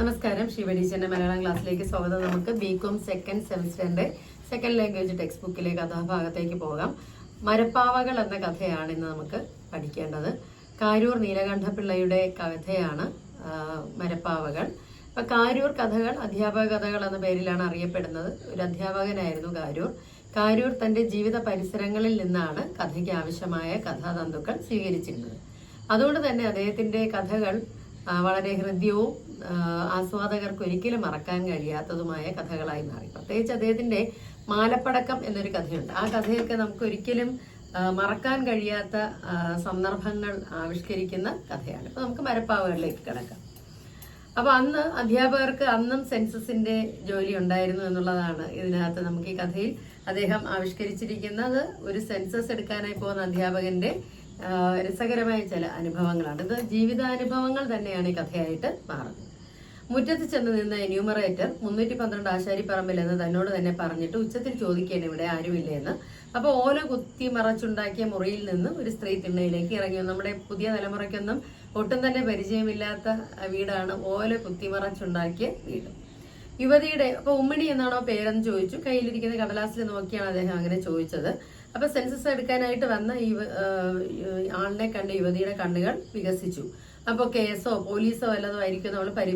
നമസ്കാരം. ശിവടീച്ചറിന്റെ മലയാളം ക്ലാസ്സിലേക്ക് സ്വാഗതം. നമുക്ക് ബി കോം സെക്കൻഡ് സെമിസ്റ്ററിന്റെ സെക്കൻഡ് ലാംഗ്വേജ് ടെക്സ്റ്റ് ബുക്കിലെ കഥാഭാഗത്തേക്ക് പോകാം. മരപ്പാവകൾ എന്ന കഥയാണ് ഇന്ന് നമുക്ക് പഠിക്കേണ്ടത്. കാരൂർ നീലകണ്ഠപിള്ളയുടെ കഥയാണ് മരപ്പാവകൾ. അപ്പൊ കാരൂർ കഥകൾ അധ്യാപക കഥകൾ എന്ന പേരിലാണ് അറിയപ്പെടുന്നത്. ഒരു അധ്യാപകനായിരുന്നു കാരൂർ. കാരൂർ തന്റെ ജീവിത പരിസരങ്ങളിൽ നിന്നാണ് കഥയ്ക്ക് ആവശ്യമായ കഥാതന്തുക്കൾ സ്വീകരിച്ചിരുന്നത്. അതുകൊണ്ട് തന്നെ അദ്ദേഹത്തിന്റെ കഥകൾ വളരെ ഹൃദ്യവും ആസ്വാദകർക്ക് ഒരിക്കലും മറക്കാൻ കഴിയാത്തതുമായ കഥകളായി മാറി. പ്രത്യേകിച്ച് അദ്ദേഹത്തിന്റെ മാലപ്പടക്കം എന്നൊരു കഥയുണ്ട്. ആ കഥയൊക്കെ നമുക്ക് ഒരിക്കലും മറക്കാൻ കഴിയാത്ത സന്ദർഭങ്ങൾ ആവിഷ്കരിക്കുന്ന കഥയാണ്. അപ്പൊ നമുക്ക് മരപ്പാവുകളിലേക്ക് കിടക്കാം. അപ്പൊ അന്ന് അധ്യാപകർക്ക് അന്നും സെൻസസിന്റെ ജോലി ഉണ്ടായിരുന്നു എന്നുള്ളതാണ് ഇതിനകത്ത് നമുക്ക് ഈ കഥയിൽ അദ്ദേഹം ആവിഷ്കരിച്ചിരിക്കുന്നത്. ഒരു സെൻസസ് എടുക്കാനായി പോകുന്ന അധ്യാപകന്റെ രസകരമായ ചില അനുഭവങ്ങളാണ്. ഇത് ജീവിതാനുഭവങ്ങൾ തന്നെയാണ് ഈ കഥയായിട്ട് മാറുന്നത്. മുറ്റത്ത് ചെന്ന് നിന്ന എന്യൂമറേറ്റർ മുന്നൂറ്റി പന്ത്രണ്ട് ആശാരിപ്പറമ്പിൽ എന്ന് തന്നോട് തന്നെ പറഞ്ഞിട്ട് ഉച്ചത്തിൽ ചോദിക്കേണ്ട ഇവിടെ ആരുമില്ല എന്ന്. അപ്പൊ ഓല കുത്തി മറച്ചുണ്ടാക്കിയ മുറിയിൽ നിന്ന് ഒരു സ്ത്രീ തിണ്ണയിലേക്ക് ഇറങ്ങി. നമ്മുടെ പുതിയ തലമുറയ്ക്കൊന്നും ഒട്ടും തന്നെ പരിചയമില്ലാത്ത വീടാണ് ഓല കുത്തി മറച്ചുണ്ടാക്കിയ വീട്. യുവതിയുടെ അപ്പൊ ഉമ്മണി എന്നാണോ പേരെന്ന് ചോദിച്ചു. കയ്യിലിരിക്കുന്ന കടലാസിൽ നോക്കിയാണ് അദ്ദേഹം അങ്ങനെ ചോദിച്ചത്. അപ്പൊ സെൻസസ് എടുക്കാനായിട്ട് വന്ന ആളിനെ കണ്ട് യുവതിയുടെ കണ്ണുകൾ വികസിച്ചു. അപ്പോൾ കേസോ പോലീസോ വല്ലതോ ആയിരിക്കും നമ്മൾ പരി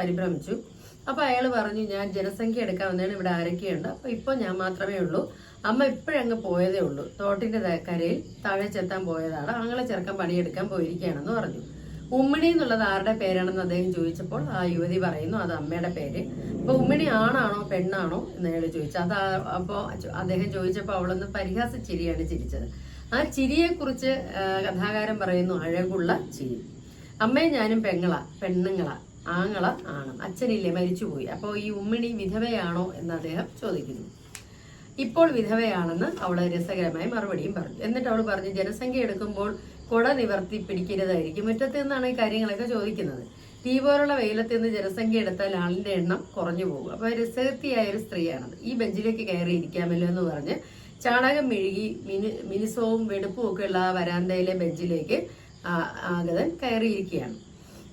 പരിഭ്രമിച്ചു. അപ്പൊ അയാൾ പറഞ്ഞു ഞാൻ ജനസംഖ്യ എടുക്കാൻ വന്നതാണ് ഇവിടെ ആരൊക്കെയുണ്ട്? അപ്പൊ ഇപ്പൊ ഞാൻ മാത്രമേ ഉള്ളൂ. അമ്മ ഇപ്പോഴങ്ങ് പോയതേ ഉള്ളൂ. തോട്ടിന്റെ കരയിൽ താഴെ ചെത്താൻ പോയതാണ്. അങ്ങളെ ചെറുക്കൻ പണിയെടുക്കാൻ പോയിരിക്കുകയാണെന്ന് പറഞ്ഞു. ഉമ്മിണി എന്നുള്ളത് ആരുടെ പേരാണെന്ന് അദ്ദേഹം ചോദിച്ചപ്പോൾ ആ യുവതി പറയുന്നു അത് അമ്മയുടെ പേര്. അപ്പൊ ഉമ്മിണി ആണാണോ പെണ്ണാണോ എന്ന് അയാൾ ചോദിച്ചു. അത് ആ- അപ്പോ അദ്ദേഹം ചോദിച്ചപ്പോൾ അവളൊന്ന് പരിഹാസ ചിരിയാണ് ചിരിച്ചത്. ആ ചിരിയെ കുറിച്ച് കഥാകാരൻ പറയുന്നു അഴകുള്ള ചിരി. അമ്മയും ഞാനും പെങ്ങളാ പെണ്ണുങ്ങളാ. ആങ്ങള ആണ്. അച്ഛനില്ലേ മരിച്ചുപോയി. അപ്പോൾ ഈ ഉമ്മിണി വിധവയാണോ എന്ന് അദ്ദേഹം ചോദിക്കുന്നു. ഇപ്പോൾ വിധവയാണെന്ന് അവൾ രസകരമായി മറുപടിയും പറഞ്ഞു. എന്നിട്ട് അവൾ പറഞ്ഞു ജനസംഖ്യ എടുക്കുമ്പോൾ കുട നിവർത്തി പിടിക്കരുതായിരിക്കും മുറ്റത്ത് നിന്നാണ് ഈ കാര്യങ്ങളൊക്കെ ചോദിക്കുന്നത്. തീ പോലുള്ള വെയിലത്ത് നിന്ന് ജനസംഖ്യ എടുത്താൽ ആളിന്റെ എണ്ണം കുറഞ്ഞു പോകും. അപ്പൊ രസകൃത്തിയായ ഒരു സ്ത്രീയാണത്. ഈ ബെഞ്ചിലേക്ക് കയറി ഇരിക്കാമല്ലോ എന്ന് പറഞ്ഞ് ചാണകം മെഴുകി മിനി മിനിസവും വെടുപ്പും ഒക്കെ ഉള്ള ആ വരാന്തയിലെ ബെഞ്ചിലേക്ക് ആഗതൻ കയറിയിരിക്കുകയാണ്.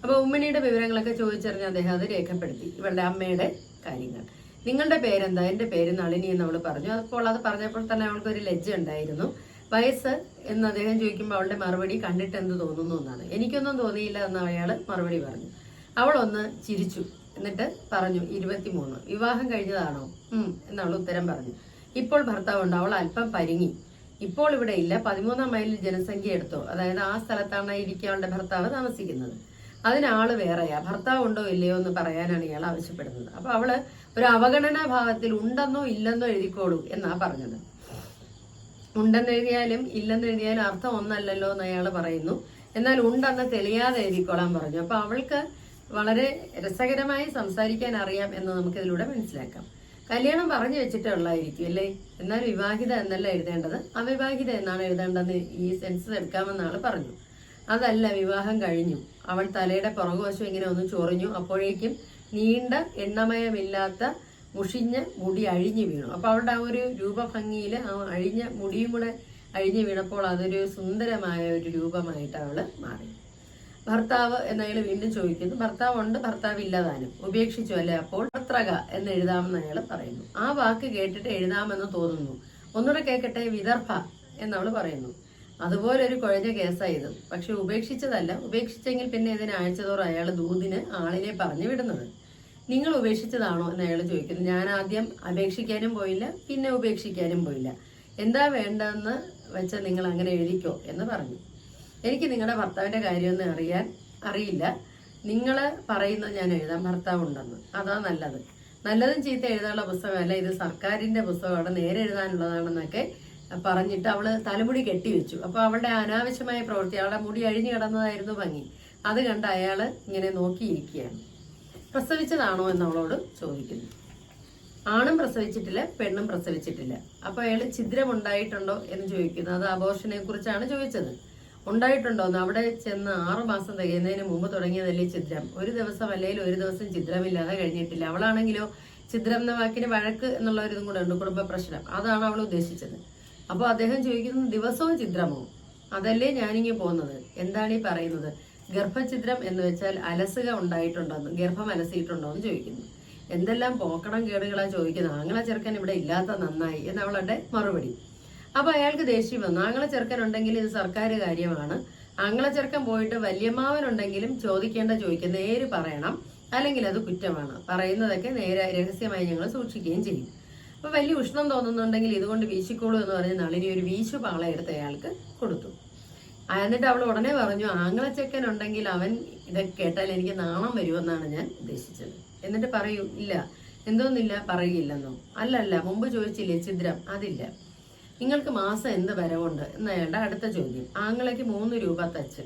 അപ്പൊ ഉമ്മണിയുടെ വിവരങ്ങളൊക്കെ ചോദിച്ചറിഞ്ഞ് അദ്ദേഹം അത് രേഖപ്പെടുത്തി. ഇവളുടെ അമ്മയുടെ കാര്യങ്ങൾ. നിങ്ങളുടെ പേരെന്താ? എന്റെ പേര് നളിനി എന്ന് അവൾ പറഞ്ഞു. അപ്പോൾ അത് പറഞ്ഞപ്പോൾ തന്നെ അവൾക്ക് ഒരു ലജ്ജ ഉണ്ടായിരുന്നു. വയസ്സ് എന്ന് അദ്ദേഹം ചോദിക്കുമ്പോൾ അവളുടെ മറുപടി കണ്ടിട്ട് എന്ത് തോന്നുന്നു എന്നാണ്. എനിക്കൊന്നും തോന്നിയില്ല എന്ന് അയാൾ മറുപടി പറഞ്ഞു. അവൾ ഒന്ന് ചിരിച്ചു. എന്നിട്ട് പറഞ്ഞു ഇരുപത്തിമൂന്ന്. വിവാഹം കഴിഞ്ഞതാണോ? ഉം എന്ന് അവൾ ഉത്തരം പറഞ്ഞു. ഇപ്പോൾ ഭർത്താവുണ്ട്. അവൾ അല്പം പരിങ്ങി. ഇപ്പോൾ ഇവിടെ ഇല്ല. പതിമൂന്നാം മൈലിൽ ജനസംഖ്യ എടുത്തോ. അതായത് ആ സ്ഥലത്താണ് ഇരിക്കുക അവളുടെ ഭർത്താവ് താമസിക്കുന്നത്. അതിനാൾ വേറെയാ. ഭർത്താവ് ഉണ്ടോ ഇല്ലയോ എന്ന് പറയാനാണ് ഇയാൾ ആവശ്യപ്പെടുന്നത്. അപ്പൊ അവൾ ഒരു അവഗണനാ ഭാവത്തിൽ ഉണ്ടെന്നോ ഇല്ലെന്നോ എഴുതിക്കോളൂ എന്നാ പറഞ്ഞത്. ഇല്ലെന്ന് എഴുതിയാലും അർത്ഥം ഒന്നല്ലല്ലോ എന്ന് അയാൾ പറയുന്നു. എന്നാൽ ഉണ്ടെന്ന് തെളിയാതെ എഴുതിക്കോളാൻ പറഞ്ഞു. അപ്പൊ അവൾക്ക് വളരെ രസകരമായി സംസാരിക്കാൻ അറിയാം എന്ന് നമുക്ക് ഇതിലൂടെ മനസ്സിലാക്കാം. കല്യാണം പറഞ്ഞു വെച്ചിട്ടുള്ളായിരിക്കും അല്ലേ? എന്നാൽ വിവാഹിത എന്നല്ല എഴുതേണ്ടത്. അവിവാഹിത എന്നാണ് എഴുതേണ്ടതെന്ന് ഈ സെൻസസ് എടുക്കാമെന്നാണ് പറഞ്ഞു അതല്ല വിവാഹം കഴിഞ്ഞു. അവൾ തലയുടെ പുറകുവശം ഇങ്ങനെ ഒന്ന് ചൊറിഞ്ഞു. അപ്പോഴേക്കും നീണ്ട എണ്ണമയമില്ലാത്ത മുഷിഞ്ഞ മുടി അഴിഞ്ഞു വീണു. അപ്പൊ അവളുടെ ആ ഒരു രൂപഭംഗിയിൽ ആ അഴിഞ്ഞ മുടിയും കൂടെ അഴിഞ്ഞു വീണപ്പോൾ അതൊരു സുന്ദരമായ ഒരു രൂപമായിട്ട് അവൾ മാറി. ഭർത്താവ് എന്നയാൾ വീണ്ടും ചോദിക്കുന്നു. ഭർത്താവ് ഉണ്ട് ഭർത്താവ് ഇല്ലതാനും. ഉപേക്ഷിച്ചു അല്ലേ? അപ്പോൾ ഭർത്രക എന്ന് എഴുതാമെന്ന് അയാൾ പറയുന്നു. ആ വാക്ക് കേട്ടിട്ട് എഴുതാമെന്ന് തോന്നുന്നു. ഒന്നുകൂടെ കേൾക്കട്ടെ വിദർഭ എന്നവൾ പറയുന്നു. അതുപോലെ ഒരു കുഴഞ്ഞ കേസായത്. പക്ഷെ ഉപേക്ഷിച്ചതല്ല. ഉപേക്ഷിച്ചെങ്കിൽ പിന്നെ ഇതിന് ആഴ്ചതോറും അയാൾ ദൂതിന് ആളിനെ പറഞ്ഞു വിടുന്നത്. നിങ്ങൾ ഉപേക്ഷിച്ചതാണോ എന്ന് അയാൾ ചോദിക്കുന്നു. ഞാൻ ആദ്യം അപേക്ഷിക്കാനും പോയില്ല പിന്നെ ഉപേക്ഷിക്കാനും പോയില്ല. എന്താ വേണ്ടതെന്ന് വെച്ചാൽ നിങ്ങൾ അങ്ങനെ എഴുതിക്കോ എന്ന് പറഞ്ഞു. എനിക്ക് നിങ്ങളുടെ ഭർത്താവിന്റെ കാര്യമൊന്നും അറിയാൻ അറിയില്ല. നിങ്ങൾ പറയുന്നത് ഞാൻ എഴുതാം. ഭർത്താവ് ഉണ്ടെന്ന്. അതാ നല്ലത്. നല്ലതും ചീത്ത എഴുതാനുള്ള പുസ്തകമല്ല. ഇത് സർക്കാരിന്റെ പുസ്തകമാണ്. നേരെ എഴുതാനുള്ളതാണെന്നൊക്കെ പറഞ്ഞിട്ട് അവൾ തലമുടി കെട്ടിവെച്ചു അപ്പൊ അവളുടെ അനാവശ്യമായ പ്രവൃത്തി അവളുടെ മുടി അഴിഞ്ഞു കിടന്നതായിരുന്നു ഭംഗി. അത് കണ്ട് അയാൾ ഇങ്ങനെ നോക്കിയിരിക്കുകയാണ്. പ്രസവിച്ചതാണോ എന്ന് അവളോട് ചോദിക്കുന്നു. ആണും പ്രസവിച്ചിട്ടില്ല പെണ്ണും പ്രസവിച്ചിട്ടില്ല. അപ്പൊ അയാൾ ഛിദ്രം ഉണ്ടായിട്ടുണ്ടോ എന്ന് ചോദിക്കുന്നു. അത് അബോർഷനെ കുറിച്ചാണ് ചോദിച്ചത്. ഉണ്ടായിട്ടുണ്ടോ എന്ന്. അവിടെ ചെന്ന് ആറു മാസം തികയുന്നതിന് മുമ്പ് തുടങ്ങിയതല്ലേ ചിത്രം ഒരു ദിവസം അല്ലെങ്കിൽ ഒരു ദിവസം ചിത്രമില്ലാതെ കഴിഞ്ഞിട്ടില്ല. അവളാണെങ്കിലോ ഛിദ്രം എന്ന വാക്കിന് വഴക്ക് എന്നുള്ള ഒരു ഇതും കൂടെ ഉണ്ട്. കുടുംബ പ്രശ്നം. അതാണ് അവൾ ഉദ്ദേശിച്ചത്. അപ്പോൾ അദ്ദേഹം ചോദിക്കുന്നത് ദിവസവും ചിത്രമോ അതല്ലേ ഞാനിങ്ങി പോകുന്നത്? എന്താണ് ഈ പറയുന്നത്? ഗർഭചിത്രം എന്ന് വെച്ചാൽ അലസുക ഉണ്ടായിട്ടുണ്ടോന്ന് ഗർഭം അലസിയിട്ടുണ്ടോ എന്ന് ചോദിക്കുന്നു. എന്തെല്ലാം പോക്കണം കേടുകളാ ചോദിക്കുന്നത്? ആങ്ങളെ ചെറുക്കൻ ഇവിടെ ഇല്ലാത്ത നന്നായി എന്ന് അവളുടെ മറുപടി. അപ്പൊ അയാൾക്ക് ദേഷ്യം വന്നു. ആങ്ങളെ ചെറുക്കൻ ഉണ്ടെങ്കിൽ ഇത് സർക്കാർ കാര്യമാണ്. ആങ്ങളെ ചെറുക്കൻ പോയിട്ട് വല്യമ്മാവനുണ്ടെങ്കിലും ചോദിക്കേണ്ട ചോദിക്കുക നേര് പറയണം. അല്ലെങ്കിൽ അത് കുറ്റമാണ്. പറയുന്നതൊക്കെ നേരെ രഹസ്യമായി ഞങ്ങൾ സൂക്ഷിക്കുകയും ചെയ്യും. അപ്പൊ വലിയ ഉഷ്ണം തോന്നുന്നുണ്ടെങ്കിൽ ഇതുകൊണ്ട് വീശിക്കോളൂ എന്ന് പറഞ്ഞ് നളിനി ഒരു വീശു പാള എടുത്ത് അയാൾക്ക് കൊടുത്തു. എന്നിട്ട് അവൾ ഉടനെ പറഞ്ഞു ആങ്ങളച്ചക്കൻ ഉണ്ടെങ്കിൽ അവൻ ഇതൊക്കെ കേട്ടാൽ എനിക്ക് നാണം വരുമെന്നാണ് ഞാൻ ഉദ്ദേശിച്ചത്. എന്നിട്ട് പറയൂ ഇല്ല എന്തോന്നില്ല പറയില്ലെന്നോ അല്ലല്ല മുമ്പ് ചോദിച്ചില്ലേ ഛിദ്രം? അതില്ല. നിങ്ങൾക്ക് മാസം എന്ത് വരവുണ്ട്? എന്ന് അയാളുടെ അടുത്ത ചോദ്യം. ആങ്ങളയ്ക്ക് മൂന്ന് രൂപ തച്ച്.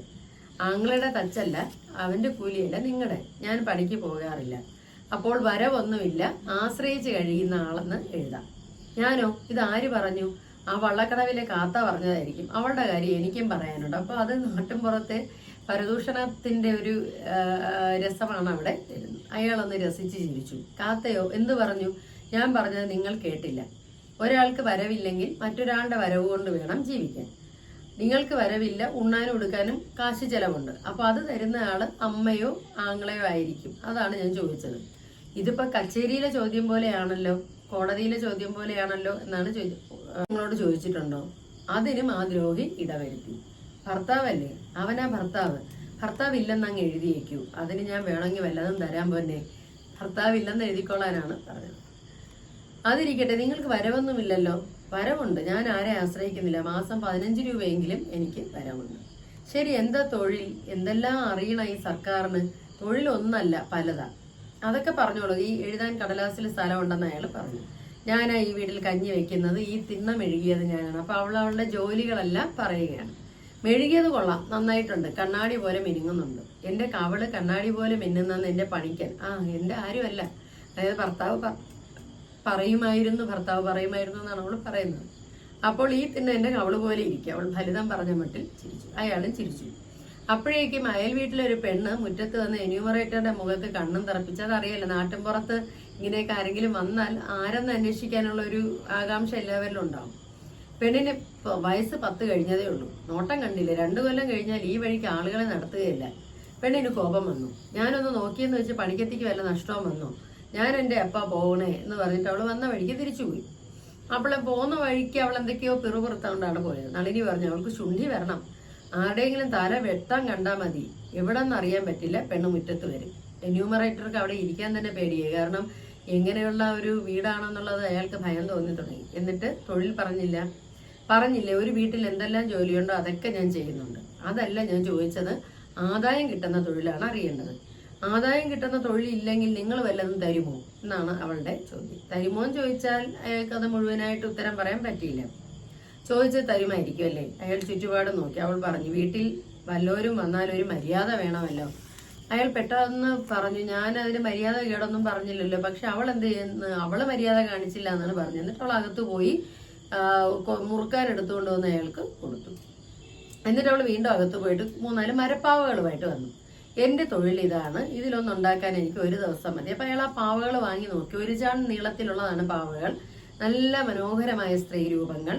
ആങ്ങളയുടെ തച്ചല്ല അവന്റെ കൂലിയല്ല നിങ്ങളുടെ ഞാൻ പണിക്ക് പോകാറില്ല. അപ്പോൾ വരവൊന്നുമില്ല. ആശ്രയിച്ച് കഴിയുന്ന ആളെന്ന് എഴുതാം. ഞാനോ? ഇത് ആര് പറഞ്ഞു? ആ വള്ളക്കടവിലെ കാത്ത പറഞ്ഞതായിരിക്കും. അവളുടെ കാര്യം എനിക്കും പറയാനുണ്ട്. അപ്പോൾ അത് നാട്ടിൻപുറത്തെ പരദൂഷണത്തിന്റെ ഒരു രസമാണ് അവിടെ അയാളൊന്ന് രസിച്ച് ചിരിച്ചു. കാത്തയോ എന്ത് പറഞ്ഞു? ഞാൻ പറഞ്ഞത് നിങ്ങൾ കേട്ടില്ല. ഒരാൾക്ക് വരവില്ലെങ്കിൽ മറ്റൊരാളുടെ വരവ് കൊണ്ട് വേണം ജീവിക്കാൻ. നിങ്ങൾക്ക് വരവില്ല ഉണ്ണാനും ഉടുക്കാനും കാശ് ചെലവുണ്ട്. അപ്പോൾ അത് തരുന്ന ആൾ അമ്മയോ ആങ്ങളെയോ ആയിരിക്കും. അതാണ് ഞാൻ ചോദിച്ചത്. ഇതിപ്പോ കച്ചേരിയിലെ ചോദ്യം പോലെയാണല്ലോ കോടതിയിലെ ചോദ്യം പോലെയാണല്ലോ എന്നാണ് നിങ്ങളോട് ചോദിച്ചിട്ടുണ്ടോ? അതിനും ആ ദ്രോഹി ഇടവരുത്തി. ഭർത്താവല്ലേ? അവനാ ഭർത്താവ്. ഭർത്താവ് അങ്ങ് എഴുതിയേക്കൂ. അതിന് ഞാൻ വേണമെങ്കിൽ വല്ലതും തരാൻ പോന്നെ. ഭർത്താവ് ഇല്ലെന്ന് എഴുതിക്കൊള്ളാനാണ് പറഞ്ഞത്. അതിരിക്കട്ടെ നിങ്ങൾക്ക് വരവൊന്നുമില്ലല്ലോ. വരവുണ്ട്. ഞാൻ ആരെ ആശ്രയിക്കുന്നില്ല. മാസം പതിനഞ്ച് രൂപയെങ്കിലും എനിക്ക് വരവുണ്ട്. ശരി എന്താ തൊഴിൽ? എന്തെല്ലാം അറിയണ ഈ സർക്കാരിന്? തൊഴിൽ ഒന്നല്ല പലതാ. അതൊക്കെ പറഞ്ഞോളൂ. ഈ എഴുതാൻ കടലാസിൽ സ്ഥലം ഉണ്ടെന്ന് അയാൾ പറഞ്ഞു. ഞാനാ ഈ വീട്ടിൽ കഞ്ഞി വെക്കുന്നത് ഈ തിന്ന മെഴുകിയത് ഞാനാണ്. അപ്പൊ അവൾ അവളുടെ ജോലികളെല്ലാം പറയുകയാണ്. മെഴുകിയത് കൊള്ളാം നന്നായിട്ടുണ്ട്. കണ്ണാടി പോലെ മിനുങ്ങുന്നുണ്ട്. എന്റെ കവൾ കണ്ണാടി പോലെ മിന്നുന്നെന്ന് എന്റെ പണിക്കൻ. ആ എന്റെ ആരുമല്ല. അതായത് ഭർത്താവ് പറയുമായിരുന്നു ഭർത്താവ് പറയുമായിരുന്നു എന്നാണ് അവൾ പറയുന്നത്. അപ്പോൾ ഈ തിന്ന എന്റെ കവൾ പോലെ ഇരിക്കും അവൾ ഫലിതം പറഞ്ഞ മട്ടിൽ ചിരിച്ചു. അയാളും ചിരിച്ചു. അപ്പോഴേക്കും അയൽ വീട്ടിലൊരു പെണ്ണ് മുറ്റത്ത് വന്ന് എന്യൂമറേറ്ററുടെ മുഖത്ത് കണ്ണും തിറപ്പിച്ച് നാട്ടിൻ പുറത്ത് ഇങ്ങനെയൊക്കെ ആരെങ്കിലും വന്നാൽ ആരെന്ന് അന്വേഷിക്കാനുള്ള ഒരു ആകാംക്ഷ എല്ലാവരിലും ഉണ്ടാവും പെണ്ണിന് വയസ്സ് പത്ത് കഴിഞ്ഞതേ ഉള്ളൂ. നോട്ടം കണ്ടില്ല? രണ്ടു കൊല്ലം കഴിഞ്ഞാൽ ഈ വഴിക്ക് ആളുകളെ നടത്തുകയില്ല. പെണ്ണിന് കോപം വന്നു. ഞാനൊന്ന് നോക്കിയെന്ന് വെച്ച് പണിക്കെത്തിക്ക് വല്ല നഷ്ടവും വന്നു? ഞാൻ എന്റെ അപ്പ പോകണേ എന്ന് പറഞ്ഞിട്ട് അവൾ വന്ന വഴിക്ക് തിരിച്ചുപോയി അവളെ പോകുന്ന വഴിക്ക് അവൾ എന്തൊക്കെയോ പിറുപിറുത്തോണ്ടാണ് പോയത്. നളിനി പറഞ്ഞു അവൾക്ക് ശുണ്ഠി വരണം. ആരുടെയെങ്കിലും തല വെട്ടാൻ കണ്ടാൽ മതി. എവിടെന്ന് അറിയാൻ പറ്റില്ല പെണ്ണ് മുറ്റത്ത് വരും. എന്യൂമറേറ്റർക്ക് അവിടെ ഇരിക്കാൻ തന്നെ പേടിയായി. കാരണം എങ്ങനെയുള്ള ഒരു വീടാണെന്നുള്ളത് അയാൾക്ക് ഭയം തോന്നി തുടങ്ങി. എന്നിട്ട് തൊഴിൽ പറഞ്ഞില്ല. പറഞ്ഞില്ല ഒരു വീട്ടിൽ എന്തെല്ലാം ജോലിയുണ്ടോ അതൊക്കെ ഞാൻ ചെയ്യുന്നുണ്ട്. അതല്ല ഞാൻ ചോദിച്ചത് ആദായം കിട്ടുന്ന തൊഴിലാണ് അറിയേണ്ടത്. ആദായം കിട്ടുന്ന തൊഴിലില്ലെങ്കിൽ നിങ്ങൾ വല്ലതും തരുമോ? എന്നാണ് അവളുടെ ചോദ്യം. തരുമോ എന്ന് ചോദിച്ചാൽ അയാൾക്ക് അത് മുഴുവനായിട്ട് ഉത്തരം പറയാൻ പറ്റിയില്ല. ചോദിച്ചത് തരുമായിരിക്കും അല്ലേ? അയാൾ ചുറ്റുപാട് നോക്കി. അവൾ പറഞ്ഞു വീട്ടിൽ വല്ലവരും വന്നാൽ ഒരു മര്യാദ വേണമല്ലോ. അയാൾ പെട്ടെന്ന് പറഞ്ഞു ഞാൻ അതിന് മര്യാദ കേടൊന്നും പറഞ്ഞില്ലല്ലോ. പക്ഷെ അവൾ എന്ത് ചെയ്യുന്നു? അവൾ മര്യാദ കാണിച്ചില്ല എന്നാണ് പറഞ്ഞത്. എന്നിട്ട് അവൾ അകത്ത് പോയി മുറുക്കാൻ എടുത്തുകൊണ്ട് വന്ന് അയാൾക്ക് കൊടുത്തു. എന്നിട്ട് അവൾ വീണ്ടും അകത്ത് പോയിട്ട് മൂന്നാൽ മരപ്പാവകളുമായിട്ട് വന്നു. എന്റെ തൊഴിൽ ഇതാണ്. ഇതിലൊന്നും ഉണ്ടാക്കാൻ എനിക്ക് ഒരു ദിവസം മതി. അപ്പൊ അയാൾ ആ പാവകൾ വാങ്ങി നോക്കി. ഒരു ചാൺ നീളത്തിലുള്ളതാണ് പാവകൾ. നല്ല മനോഹരമായ സ്ത്രീ രൂപങ്ങൾ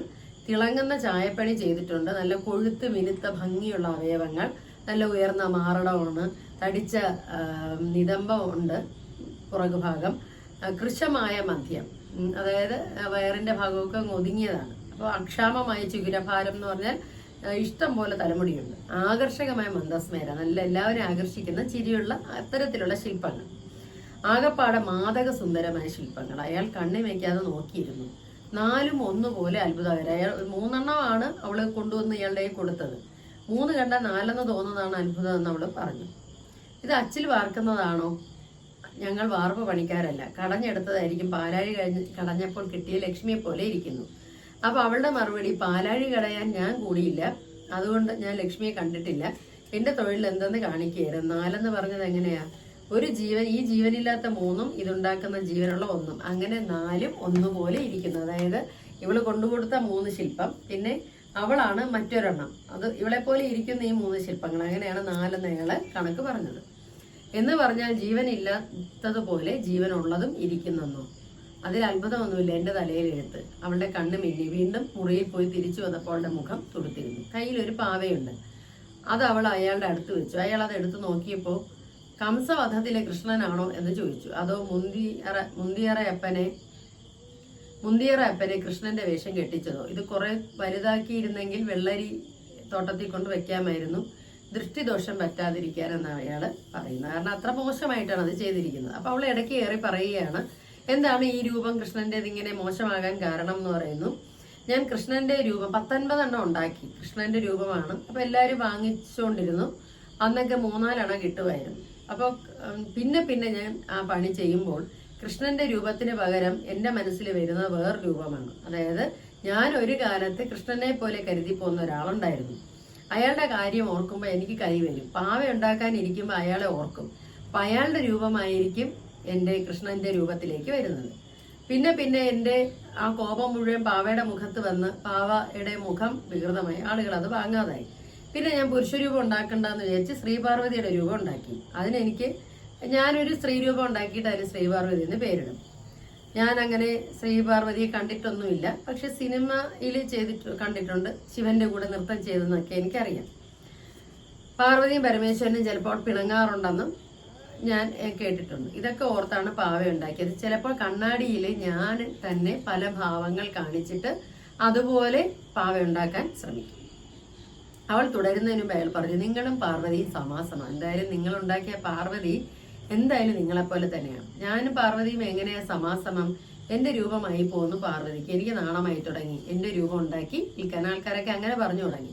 തിളങ്ങുന്ന ചായപ്പണി ചെയ്തിട്ടുണ്ട്. നല്ല കൊഴുത്ത് മിനുത്ത ഭംഗിയുള്ള അവയവങ്ങൾ. നല്ല ഉയർന്ന മാറടമാണ്. തടിച്ച നിതംബമുണ്ട് പുറകുഭാഗം കൃശമായ മദ്യം. അതായത് വയറിന്റെ ഭാഗമൊക്കെ ഒതുങ്ങിയതാണ്. അപ്പോൾ അക്ഷാമമായ ചുകിരഭാരം എന്ന് പറഞ്ഞാൽ ഇഷ്ടം പോലെ തലമുടിയുണ്ട്. ആകർഷകമായ മന്ദസ്മേര നല്ല എല്ലാവരും ആകർഷിക്കുന്ന ചിരിയുള്ള അത്തരത്തിലുള്ള ശില്പങ്ങൾ. ആകപ്പാടെ മാതക സുന്ദരമായ ശില്പങ്ങൾ. അയാൾ കണ്ണി വയ്ക്കാതെ നോക്കിയിരുന്നു. നാലും ഒന്നുപോലെ അത്ഭുതകരം. അയാൾ മൂന്നെണ്ണമാണ് അവൾ കൊണ്ടുവന്ന് ഇയാളുടെ കൊടുത്തത്. മൂന്ന് കണ്ട നാലെന്ന് തോന്നുന്നതാണ് അത്ഭുതം എന്ന് അവൾ പറഞ്ഞു. ഇത് അച്ചിൽ വാർക്കുന്നതാണോ? ഞങ്ങൾ വാർപ്പ് പണിക്കാരല്ല. കടഞ്ഞെടുത്തതായിരിക്കും. പാലാഴി കഴിഞ്ഞ് കടഞ്ഞപ്പോൾ കിട്ടിയ ലക്ഷ്മിയെ പോലെ ഇരിക്കുന്നു. അപ്പൊ അവളുടെ മറുപടി പാലാഴി കടയാൻ ഞാൻ കൂടിയില്ല. അതുകൊണ്ട് ഞാൻ ലക്ഷ്മിയെ കണ്ടിട്ടില്ല. എന്റെ തൊഴിൽ എന്തെന്ന് കാണിക്കുകയായിരുന്നു? നാലെന്ന് പറഞ്ഞത് എങ്ങനെയാ? ഒരു ജീവൻ ഈ ജീവനില്ലാത്ത മൂന്നും ഇതുണ്ടാക്കുന്ന ജീവനുള്ള ഒന്നും. അങ്ങനെ നാലും ഒന്നുപോലെ ഇരിക്കുന്നു. അതായത് ഇവൾ കൊണ്ടുകൊടുത്ത മൂന്ന് ശില്പം പിന്നെ അവളാണ് മറ്റൊരെണ്ണം. അത് ഇവളെ പോലെ ഇരിക്കുന്ന ഈ മൂന്ന് ശില്പങ്ങൾ. അങ്ങനെയാണ് നാലെന്ന് അയാൾ കണക്ക് പറഞ്ഞത്. എന്ന് പറഞ്ഞാൽ ജീവനില്ലാത്തതുപോലെ ജീവനുള്ളതും ഇരിക്കുന്നെന്നോ? അതിൽ അത്ഭുതമൊന്നുമില്ല. എന്റെ തലയിൽ എഴുത്ത്. അവളുടെ കണ്ണ് മിന്നി. വീണ്ടും മുറിയിൽ പോയി തിരിച്ചു വന്നപ്പോൾ അവളുടെ മുഖം തുടുത്തിരുന്നു. കയ്യിൽ ഒരു പാവയുണ്ട്. അത് അവൾ അയാളുടെ അടുത്ത് വെച്ചു. അയാൾ അത് എടുത്തു നോക്കിയപ്പോൾ കംസവധത്തിലെ കൃഷ്ണനാണോ എന്ന് ചോദിച്ചു. അതോ മുന്തിയറ മുന്തിയറയപ്പനെ മുന്തിയറയപ്പനെ കൃഷ്ണന്റെ വേഷം കെട്ടിച്ചതോ? ഇത് കുറെ വലുതാക്കിയിരുന്നെങ്കിൽ വെള്ളരി തോട്ടത്തിൽ കൊണ്ട് വെക്കാമായിരുന്നു. ദൃഷ്ടിദോഷം പറ്റാതിരിക്കാൻ എന്നാണ് അയാൾ പറയുന്നത്. കാരണം അത്ര മോശമായിട്ടാണ് അത് ചെയ്തിരിക്കുന്നത്. അപ്പൊ അവൾ ഇടയ്ക്ക് ഏറി പറയുകയാണ് എന്താണ് ഈ രൂപം കൃഷ്ണന്റെ ഇങ്ങനെ മോശമാകാൻ കാരണം എന്ന് പറയുന്നു? ഞാൻ കൃഷ്ണന്റെ രൂപം പത്തൊൻപതെണ്ണം ഉണ്ടാക്കി. കൃഷ്ണന്റെ രൂപമാണ്. അപ്പൊ എല്ലാവരും വാങ്ങിച്ചുകൊണ്ടിരുന്നു അന്നൊക്കെ മൂന്നാലെണ്ണം കിട്ടുമായിരുന്നു. അപ്പോൾ പിന്നെ പിന്നെ ഞാൻ ആ പണി ചെയ്യുമ്പോൾ കൃഷ്ണന്റെ രൂപത്തിന് പകരം എന്റെ മനസ്സിൽ വരുന്ന വേറെ രൂപമാണ്. അതായത് ഞാൻ ഒരു കാലത്ത് കൃഷ്ണനെ പോലെ കരുതി പോകുന്ന ഒരാളുണ്ടായിരുന്നു. അയാളുടെ കാര്യം ഓർക്കുമ്പോൾ എനിക്ക് കൈ വരും. പാവ ഉണ്ടാക്കാൻ ഇരിക്കുമ്പോൾ അയാളെ ഓർക്കും. അപ്പൊ അയാളുടെ രൂപമായിരിക്കും എന്റെ കൃഷ്ണന്റെ രൂപത്തിലേക്ക് വരുന്നത്. പിന്നെ പിന്നെ എന്റെ ആ കോപം മുഴുവൻ പാവയുടെ മുഖത്ത് വന്ന് പാവയുടെ മുഖം വികൃതമായി. ആളുകൾ അത് വാങ്ങാതായി. പിന്നെ ഞാൻ പുരുഷരൂപം ഉണ്ടാക്കണ്ടെന്ന് വിചാരിച്ച് ശ്രീപാർവതിയുടെ രൂപം ഉണ്ടാക്കി. അതിനെനിക്ക് ഞാനൊരു സ്ത്രീരൂപം ഉണ്ടാക്കിയിട്ട് അതിന് ശ്രീപാർവതി എന്ന് പേരിടും. ഞാൻ അങ്ങനെ ശ്രീപാർവതിയെ കണ്ടിട്ടൊന്നുമില്ല. പക്ഷെ സിനിമയിൽ ചെയ്തിട്ട് കണ്ടിട്ടുണ്ട്. ശിവന്റെ കൂടെ നൃത്തം ചെയ്തെന്നൊക്കെ എനിക്കറിയാം. പാർവതിയും പരമേശ്വരനും ചിലപ്പോൾ പിണങ്ങാറുണ്ടെന്നും ഞാൻ കേട്ടിട്ടുണ്ട്. ഇതൊക്കെ ഓർത്താണ് പാവ ഉണ്ടാക്കിയത്. ചിലപ്പോൾ കണ്ണാടിയിൽ ഞാൻ തന്നെ പല ഭാവങ്ങൾ കാണിച്ചിട്ട് അതുപോലെ പാവ ഉണ്ടാക്കാൻ ശ്രമിക്കും. അവൾ തുടരുന്നതിന് മുമ്പ് അയാൾ പറഞ്ഞു നിങ്ങളും പാർവതിയും സമാസമാണ് എന്തായാലും നിങ്ങൾ ഉണ്ടാക്കിയ പാർവതി എന്തായാലും നിങ്ങളെപ്പോലെ തന്നെയാണ്. ഞാനും പാർവതിയും എങ്ങനെയാ സമാസമം? എന്റെ രൂപമായി പോന്നു പാർവതിക്ക്. എനിക്ക് നാണമായി തുടങ്ങി. എന്റെ രൂപം ഉണ്ടാക്കി വിൽക്കാൻ ആൾക്കാരൊക്കെ അങ്ങനെ പറഞ്ഞു തുടങ്ങി.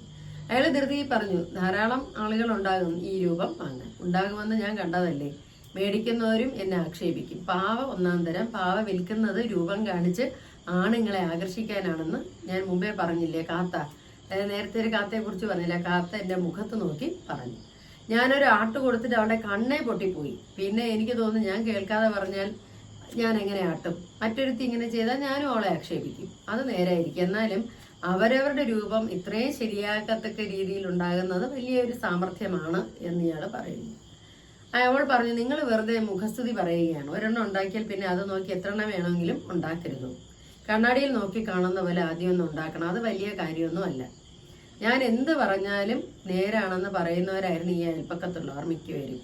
അയാൾ ധൃതി പറഞ്ഞു ധാരാളം ആളുകൾ ഉണ്ടാകും ഈ രൂപം വാങ്ങാൻ. ഉണ്ടാകുമെന്ന് ഞാൻ കണ്ടതല്ലേ? മേടിക്കുന്നവരും എന്നെ ആക്ഷേപിക്കും. പാവ ഒന്നാം തരം പാവ വിൽക്കുന്നത് രൂപം കാണിച്ച് ആണുങ്ങളെ ആകർഷിക്കാനാണെന്ന് ഞാൻ മുമ്പേ പറഞ്ഞില്ലേ കാത്ത. നേരത്തെ ഒരു കാത്തയെ കുറിച്ച് പറഞ്ഞില്ല. കാത്ത എന്റെ മുഖത്ത് നോക്കി പറഞ്ഞു. ഞാനൊരു ആട്ട് കൊടുത്തിട്ട് അവളുടെ കണ്ണേ പൊട്ടിപ്പോയി. പിന്നെ എനിക്ക് തോന്നുന്നു ഞാൻ കേൾക്കാതെ പറഞ്ഞാൽ ഞാൻ എങ്ങനെ ആട്ടും? മറ്റൊരുത്തി ഇങ്ങനെ ചെയ്താൽ ഞാനും അവളെ ആക്ഷേപിക്കും. അത് നേരായിരിക്കും. എന്നാലും അവരവരുടെ രൂപം ഇത്രയും ശരിയാക്കത്തക്ക രീതിയിൽ ഉണ്ടാകുന്നത് വലിയൊരു സാമർഥ്യമാണ് എന്ന് ഇയാൾ പറയുന്നു. അവൾ പറഞ്ഞു നിങ്ങൾ വെറുതെ മുഖസ്തുതി പറയുകയാണ്. ഒരെണ്ണം ഉണ്ടാക്കിയാൽ പിന്നെ അത് നോക്കി എത്ര എണ്ണം വേണമെങ്കിലും ഉണ്ടാക്കരുത്. കണ്ണാടിയിൽ നോക്കി കാണുന്ന പോലെ ആദ്യമൊന്നും ഉണ്ടാക്കണം. അത് വലിയ കാര്യമൊന്നും അല്ല. ഞാൻ എന്ത് പറഞ്ഞാലും നേരാണെന്ന് പറയുന്നവരായിരുന്നു ഈ അയൽപ്പക്കത്തുള്ളവർ മിക്കവരും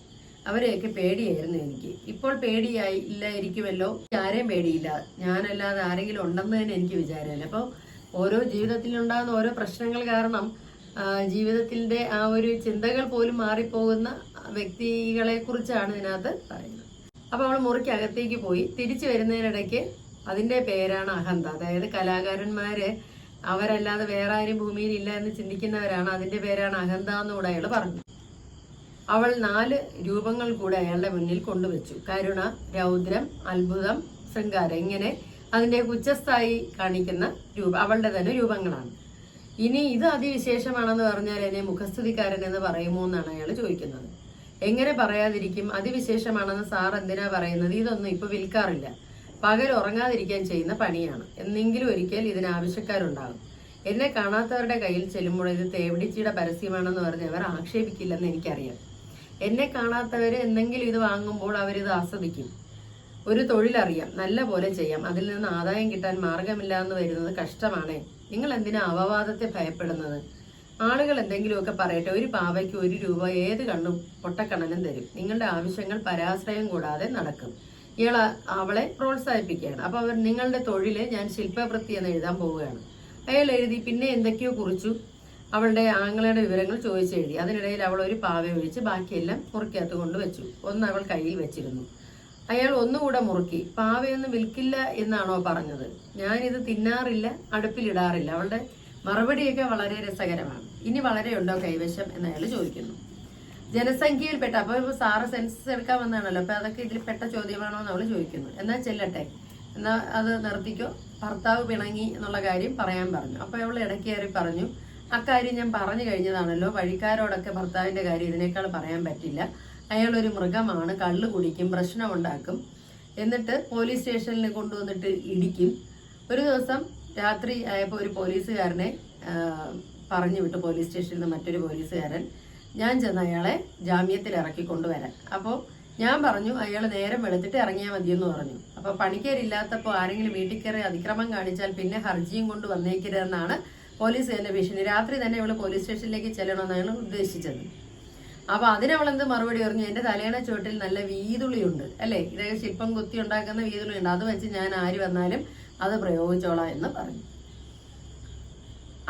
അവരെയൊക്കെ പേടിയായിരുന്നു എനിക്ക്. ഇപ്പോൾ പേടിയായി ഇല്ലായിരിക്കുമല്ലോ? ആരെയും പേടിയില്ല. ഞാനല്ലാതെ ആരെങ്കിലും ഉണ്ടെന്ന് തന്നെ എനിക്ക് വിചാരമില്ല. അപ്പോൾ ഓരോ ജീവിതത്തിലുണ്ടാകുന്ന ഓരോ പ്രശ്നങ്ങൾ കാരണം ജീവിതത്തിന്റെ ആ ഒരു ചിന്തകൾ പോലും മാറിപ്പോകുന്ന വ്യക്തികളെ കുറിച്ചാണ് ഇതിനകത്ത് പറയുന്നത്. അപ്പൊ അവൾ മുറിക്കകത്തേക്ക് പോയി. തിരിച്ചു വരുന്നതിനിടയ്ക്ക് അതിന്റെ പേരാണ് അഹന്ത. അതായത് കലാകാരന്മാര് അവരല്ലാതെ വേറെ ആരും ഭൂമിയിൽ ഇല്ല എന്ന് ചിന്തിക്കുന്നവരാണ്. അതിന്റെ പേരാണ് അഹന്ത എന്നുകൂടെ അയാൾ പറഞ്ഞു. അവൾ നാല് രൂപങ്ങൾ കൂടെ അയാളുടെ മുന്നിൽ കൊണ്ടുവച്ചു. കരുണ രൗദ്രം അത്ഭുതം ശൃംഗാരം ഇങ്ങനെ അതിന്റെ ഉച്ചസ്ഥായി കാണിക്കുന്ന രൂപ അവളുടെ തന്നെ രൂപങ്ങളാണ്. ഇനി ഇത് അതിവിശേഷമാണെന്ന് പറഞ്ഞാൽ എന്നെ മുഖസ്തുതിക്കാരൻ എന്ന് പറയുമോ എന്നാണ് അയാൾ ചോദിക്കുന്നത്. എങ്ങനെ പറയാതിരിക്കും? അതിവിശേഷമാണെന്ന് സാർ എന്തിനാ പറയുന്നത്? ഇതൊന്നും ഇപ്പൊ വിൽക്കാറില്ല. പകൽ ഉറങ്ങാതിരിക്കാൻ ചെയ്യുന്ന പണിയാണ്. എന്നെങ്കിലും ഒരിക്കൽ ഇതിന് ആവശ്യക്കാരുണ്ടാകും എന്നെ കാണാത്തവരുടെ കയ്യിൽ ചെല്ലുമ്പോൾ ഇത് തേവിടിച്ചിയുടെ പരസ്യമാണെന്ന് പറഞ്ഞ് അവർ ആക്ഷേപിക്കില്ലെന്ന് എനിക്കറിയാം. എന്നെ കാണാത്തവർ എന്തെങ്കിലും ഇത് വാങ്ങുമ്പോൾ അവരിത് ആസ്വദിക്കും. ഒരു തൊഴിലറിയാം നല്ല പോലെ ചെയ്യാം. അതിൽ നിന്ന് ആദായം കിട്ടാൻ മാർഗമില്ല എന്ന് വരുന്നത് കഷ്ടമാണേ. നിങ്ങൾ എന്തിനാ അവവാദത്തെ ഭയപ്പെടുന്നത്? ആളുകൾ എന്തെങ്കിലുമൊക്കെ പറയട്ടെ ഒരു പാവയ്ക്ക് ഒരു രൂപ ഏത് കണ്ണും പൊട്ടക്കണ്ണനും തരും. നിങ്ങളുടെ ആവശ്യങ്ങൾ പരാശ്രയം കൂടാതെ നടക്കും. ഇയാൾ അവളെ പ്രോത്സാഹിപ്പിക്കുകയാണ്. അപ്പോൾ അവർ നിങ്ങളുടെ തൊഴിൽ ഞാൻ ശില്പവൃത്തി എന്ന് എഴുതാൻ പോവുകയാണ്. അയാൾ എഴുതി പിന്നെ എന്തൊക്കെയോ കുറിച്ചു. അവളുടെ ആങ്ങളയുടെ വിവരങ്ങൾ ചോദിച്ചെഴുതി അതിനിടയിൽ അവൾ ഒരു പാവ ഒഴിച്ച് ബാക്കിയെല്ലാം മുറിക്കകത്ത് കൊണ്ടുവച്ചു ഒന്ന് അവൾ കയ്യിൽ വെച്ചിരുന്നു. അയാൾ ഒന്നുകൂടെ മുറുക്കി. പാവയൊന്നും വിൽക്കില്ല എന്നാണോ പറഞ്ഞത്? ഞാനിത് തിന്നാറില്ല അടുപ്പിലിടാറില്ല. അവളുടെ മറുപടിയൊക്കെ വളരെ രസകരമാണ്. ഇനി വളരെ ഉണ്ടോ കൈവശം എന്ന് അയാൾ ചോദിക്കുന്നു. ജനസംഖ്യയിൽപ്പെട്ട അപ്പൊ സാറ് സെൻസസ് എടുക്കാൻ വന്നതാണല്ലോ അപ്പൊ അതൊക്കെ ഇതിൽ പെട്ട ചോദ്യമാണോ എന്ന് അവൾ ചോദിക്കുന്നു. എന്നാ ചെല്ലട്ടെ? എന്നാ അത് നിർത്തിക്കോ? ഭർത്താവ് പിണങ്ങി എന്നുള്ള കാര്യം പറയാൻ പറഞ്ഞു. അപ്പൊ അവൾ ഇടയ്ക്ക് കയറി പറഞ്ഞു അക്കാര്യം ഞാൻ പറഞ്ഞു കഴിഞ്ഞതാണല്ലോ വഴിക്കാരോടൊക്കെ ഭർത്താവിന്റെ കാര്യം ഇതിനേക്കാൾ പറയാൻ പറ്റില്ല. അയാൾ ഒരു മൃഗമാണ് കള്ളു കുടിക്കും പ്രശ്നം ഉണ്ടാക്കും എന്നിട്ട് പോലീസ് സ്റ്റേഷനിൽ കൊണ്ടുവന്നിട്ട് ഇടിക്കും. ഒരു ദിവസം രാത്രി ആയപ്പോൾ ഒരു പോലീസുകാരനെ പറഞ്ഞു വിട്ടു. പോലീസ് സ്റ്റേഷനിൽ നിന്ന് മറ്റൊരു പോലീസുകാരൻ ഞാൻ ചെന്ന് അയാളെ ജാമ്യത്തിൽ ഇറക്കി കൊണ്ടുവരാൻ. അപ്പോൾ ഞാൻ പറഞ്ഞു അയാൾ നേരം വെളുത്തിട്ട് ഇറങ്ങിയാൽ മതിയെന്ന് പറഞ്ഞു. അപ്പോൾ പണിക്കാരില്ലാത്തപ്പോൾ ആരെങ്കിലും വീട്ടിൽ കയറി അതിക്രമം കാണിച്ചാൽ പിന്നെ ഹർജിയും കൊണ്ട് വന്നേക്കരുതെന്നാണ് പോലീസ് തന്നെ ഭീഷണി. രാത്രി തന്നെ ഇവൾ പോലീസ് സ്റ്റേഷനിലേക്ക് ചെല്ലണമെന്നാണ് ഉദ്ദേശിച്ചത്. അപ്പൊ അതിനവളെന്ത് മറുപടി പറഞ്ഞു? എന്റെ തലയണ ചുവട്ടിൽ നല്ല വീതുളിയുണ്ട്. അല്ലേ? ഇതായത് ശില്പം കുത്തി ഉണ്ടാക്കുന്ന വീതുളിയുണ്ട്. അത് വെച്ച് ഞാൻ ആര് വന്നാലും അത് പ്രയോഗിച്ചോളാം എന്ന് പറഞ്ഞു.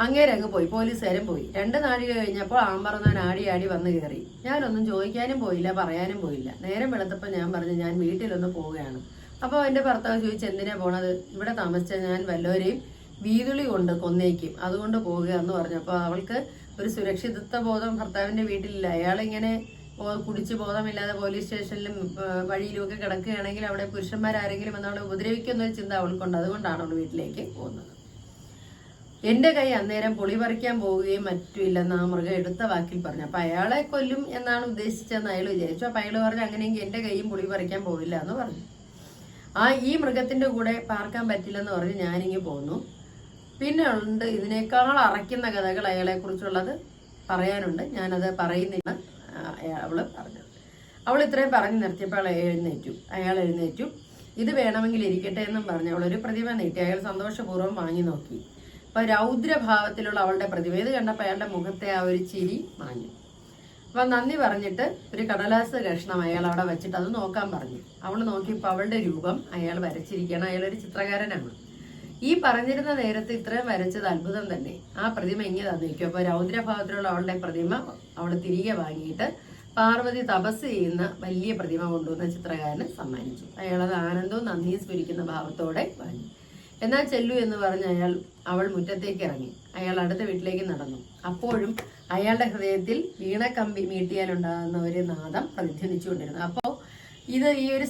അങ്ങേരെ അങ്ങ് പോയി പോലീസുകാരും പോയി. രണ്ട് നാഴിക കഴിഞ്ഞപ്പോൾ ആമ്പറന്നാൻ ആടി ആടി വന്ന് കയറി. ഞാനൊന്നും ചോദിക്കാനും പോയില്ല പറയാനും പോയില്ല. നേരം വെളുത്തപ്പോൾ ഞാൻ പറഞ്ഞു ഞാൻ വീട്ടിലൊന്ന് പോവുകയാണ്. അപ്പോൾ എന്റെ ഭർത്താവ് ചോദിച്ചു എന്തിനാ പോണത്? ഇവിടെ താമസിച്ച ഞാൻ വല്ലവരെയും വീതുളി കൊണ്ട് കൊന്നേക്കും. അതുകൊണ്ട് പോവുക എന്ന് പറഞ്ഞു. അപ്പോൾ അവൾക്ക് ഒരു സുരക്ഷിതത്വ ബോധം ഭർത്താവിന്റെ വീട്ടിലില്ല. അയാളിങ്ങനെ കുടിച്ച് ബോധമില്ലാതെ പോലീസ് സ്റ്റേഷനിലും വഴിയിലും ഒക്കെ കിടക്കുകയാണെങ്കിൽ അവിടെ പുരുഷന്മാരാരെങ്കിലും എന്നവളെ ഉപദ്രവിക്കുന്ന ഒരു ചിന്ത അവൾക്കുണ്ട്. അതുകൊണ്ടാണ് അവൾ വീട്ടിലേക്ക് പോകുന്നത്. എന്റെ കൈ അന്നേരം പൊളി പറിക്കാൻ പോവുകയും മറ്റുമില്ലെന്ന് ആ മൃഗം എടുത്ത വാക്കിൽ പറഞ്ഞു. അപ്പൊ അയാളെ കൊല്ലും എന്നാണ് ഉദ്ദേശിച്ചതെന്ന് അയാൾ വിചാരിച്ചു. അപ്പൊ അയാൾ പറഞ്ഞു അങ്ങനെയെങ്കിൽ എന്റെ കൈയും പൊളി പറിക്കാൻ പോവില്ല എന്ന് പറഞ്ഞു. ആ ഈ മൃഗത്തിന്റെ കൂടെ പാർക്കാൻ പറ്റില്ലെന്ന് പറഞ്ഞ് ഞാനിങ്ങി പോന്നു. പിന്നെ ഉണ്ട് ഇതിനേക്കാൾ അറയ്ക്കുന്ന കഥകൾ അയാളെ കുറിച്ചുള്ളത് പറയാനുണ്ട്. ഞാനത് പറയുന്നില്ല അവൾ പറഞ്ഞു. അവൾ ഇത്രയും പറഞ്ഞു നിർത്തിയപ്പോൾ അയാൾ എഴുന്നേറ്റു. അയാൾ എഴുന്നേറ്റു. ഇത് വേണമെങ്കിൽ ഇരിക്കട്ടെ എന്നും പറഞ്ഞു. അവളൊരു പ്രതിമ നീട്ടി. അയാൾ സന്തോഷപൂർവം വാങ്ങി നോക്കി. അപ്പൊ രൗദ്രഭാവത്തിലുള്ള അവളുടെ പ്രതിമ കണ്ടപ്പോൾ അയാളുടെ മുഖത്തെ ആ ഒരു ചിരി മാഞ്ഞു. അപ്പൊ നന്ദി പറഞ്ഞിട്ട് ഒരു കടലാസ് കഷ്ണം അയാൾ അവിടെ വെച്ചിട്ട് അത് നോക്കാൻ പറഞ്ഞു. അവൾ നോക്കിയപ്പോൾ അവളുടെ രൂപം അയാൾ വരച്ചിരിക്കണം ഒരു ചിത്രകാരനാണ്. ഈ പറഞ്ഞിരുന്ന നേരത്തെ ഇത്രയും വരച്ചത് അത്ഭുതം തന്നെ. ആ പ്രതിമ ഇങ്ങനെ തന്നിരിക്കും അപ്പൊ രൗദ്രഭാവത്തിലുള്ള അവളുടെ പ്രതിമ അവൾ തിരികെ വാങ്ങിയിട്ട് പാർവതി തപസ് ചെയ്യുന്ന വലിയ പ്രതിമ കൊണ്ടുവന്ന ചിത്രകാരന് സമ്മാനിച്ചു. അയാളത് ആനന്ദവും നന്ദിയും സ്മരിക്കുന്ന ഭാവത്തോടെ വാങ്ങി. എന്നാൽ ചെല്ലു എന്ന് പറഞ്ഞ് അയാൾ അവൾ മുറ്റത്തേക്ക് ഇറങ്ങി. അയാൾ അടുത്ത വീട്ടിലേക്ക് നടന്നു. അപ്പോഴും അയാളുടെ ഹൃദയത്തിൽ വീണക്കമ്പി മീട്ടിയാലുണ്ടാകുന്ന ഒരു നാദം പ്രതിധ്വനിച്ചുകൊണ്ടിരുന്നു. അപ്പോൾ ഇത് ഈ ഒരു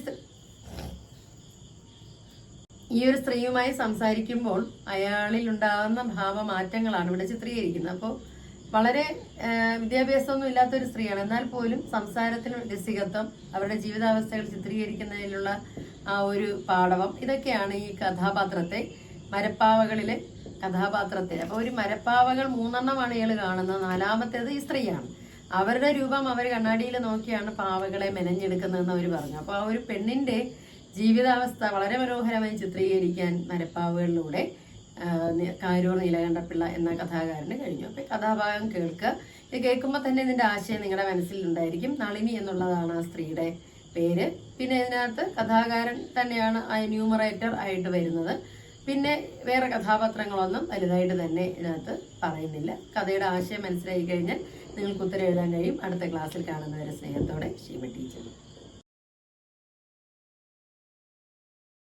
ഈ ഒരു സ്ത്രീയുമായി സംസാരിക്കുമ്പോൾ അയാളിൽ ഉണ്ടാകുന്ന ഭാവമാറ്റങ്ങളാണ് ഇവിടെ ചിത്രീകരിക്കുന്നത്. അപ്പോൾ വളരെ വിദ്യാഭ്യാസമൊന്നും ഇല്ലാത്ത ഒരു സ്ത്രീയാണ്. എന്നാൽ പോലും സംസാരത്തിന് രസികത്വം അവരുടെ ജീവിതാവസ്ഥകൾ ചിത്രീകരിക്കുന്നതിനുള്ള ആ ഒരു പാടവം ഇതൊക്കെയാണ് ഈ കഥാപാത്രത്തെ മരപ്പാവകളിലെ കഥാപാത്രത്തെ. അപ്പോൾ ഒരു മരപ്പാവകൾ മൂന്നെണ്ണമാണ് ഇയാൾ കാണുന്നത്. നാലാമത്തേത് ഈ സ്ത്രീയാണ്. അവരുടെ രൂപം അവർ കണ്ണാടിയിൽ നോക്കിയാണ് പാവകളെ മെനഞ്ഞെടുക്കുന്നതെന്ന് അവർ പറഞ്ഞു. അപ്പോൾ ആ ഒരു പെണ്ണിന്റെ ജീവിതാവസ്ഥ വളരെ മനോഹരമായി ചിത്രീകരിക്കാൻ മരപ്പാവുകളിലൂടെ കാരൂർ നീലകണ്ഠപിള്ള എന്ന കഥാകാരന് കഴിഞ്ഞു. അപ്പൊ കഥാഭാഗം കേൾക്കുക. ഇത് കേൾക്കുമ്പോൾ തന്നെ ഇതിന്റെ ആശയം നിങ്ങളുടെ മനസ്സിലുണ്ടായിരിക്കും നളിനി എന്നുള്ളതാണ് ആ സ്ത്രീയുടെ പേര്. പിന്നെ ഇതിനകത്ത് കഥാകാരൻ തന്നെയാണ് ആ ന്യൂമറേറ്റർ ആയിട്ട് വരുന്നത്. പിന്നെ വേറെ കഥാപാത്രങ്ങളൊന്നും വലുതായിട്ട് തന്നെ ഇതിനകത്ത് പറയുന്നില്ല. കഥയുടെ ആശയം മനസ്സിലായി കഴിഞ്ഞാൽ നിങ്ങൾക്ക് ഉത്തരം എഴുതാൻ കഴിയും. അടുത്ത ക്ലാസ്സിൽ കാണുന്നവരെ സ്നേഹത്തോടെ ശിവ ടീച്ചർ